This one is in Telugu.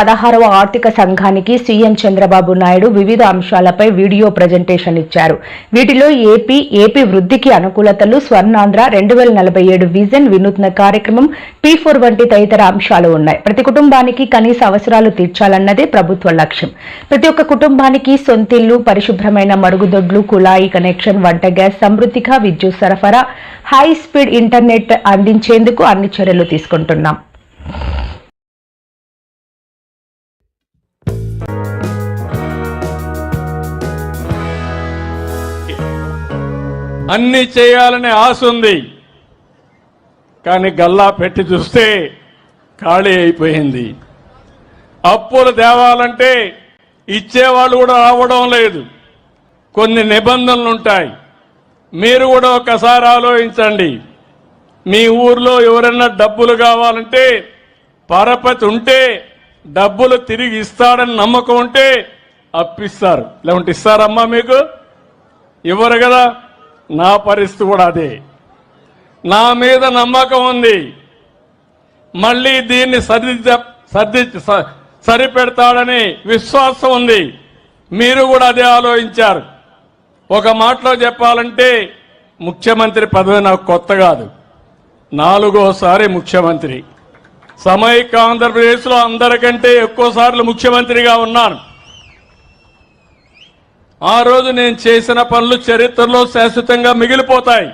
పదహారవ ఆర్థిక సంఘానికి సీఎం చంద్రబాబు నాయుడు వివిధ అంశాలపై వీడియో ప్రజెంటేషన్ ఇచ్చారు. వీటిలో ఏపీ ఏపీ వృద్ధికి అనుకూలతలు స్వర్ణాంధ్ర రెండు వేల నలభై ఏడు విజన్ వినూత్న కార్యక్రమం పీ ఫోర్ వంటి తదితర అంశాలు ఉన్నాయి. ప్రతి కుటుంబానికి కనీస అవసరాలు తీర్చాలన్నదే ప్రభుత్వ లక్ష్యం. ప్రతి ఒక్క కుటుంబానికి సొంతిల్లు పరిశుభ్రమైన మరుగుదొడ్లు కుళాయి కనెక్షన్ వంట గ్యాస్ సమృద్ధిగా విద్యుత్ సరఫరా హై స్పీడ్ ఇంటర్నెట్ అందించేందుకు అన్ని చర్యలు తీసుకుంటున్నాం. అన్ని చేయాలనే ఆశ ఉంది. కానీ గల్లా పెట్టి చూస్తే ఖాళీ అయిపోయింది. అప్పులు తేవాలంటే ఇచ్చేవాళ్ళు కూడా రావడం లేదు. కొన్ని నిబంధనలు ఉంటాయి. మీరు కూడా ఒకసారి ఆలోచించండి. మీ ఊర్లో ఎవరైనా డబ్బులు కావాలంటే పరపతి ఉంటే డబ్బులు తిరిగి ఇస్తాడని నమ్మకం ఉంటే అప్పిస్తారు. లేకుంటే ఇస్తారమ్మా మీకు? ఇవ్వరు కదా? నా పరిస్థితి కూడా అదే. నా మీద నమ్మకం ఉంది. మళ్ళీ దీన్ని సరిదిద్ద సర్ది స- సరిపెడతాడని విశ్వాసం ఉంది. మీరు కూడా అదే ఆలోచించారు. ఒక మాటలో చెప్పాలంటే ముఖ్యమంత్రి పదవి నాకు కొత్త కాదు. నాలుగోసారి ముఖ్యమంత్రి. సమైక్య ఆంధ్రప్రదేశ్లో అందరికంటే ఎక్కువ సార్లు ముఖ్యమంత్రిగా ఉన్నాను. ఆ రోజు నేను చేసిన పనులు చరిత్రలో శాశ్వతంగా మిగిలిపోతాయి.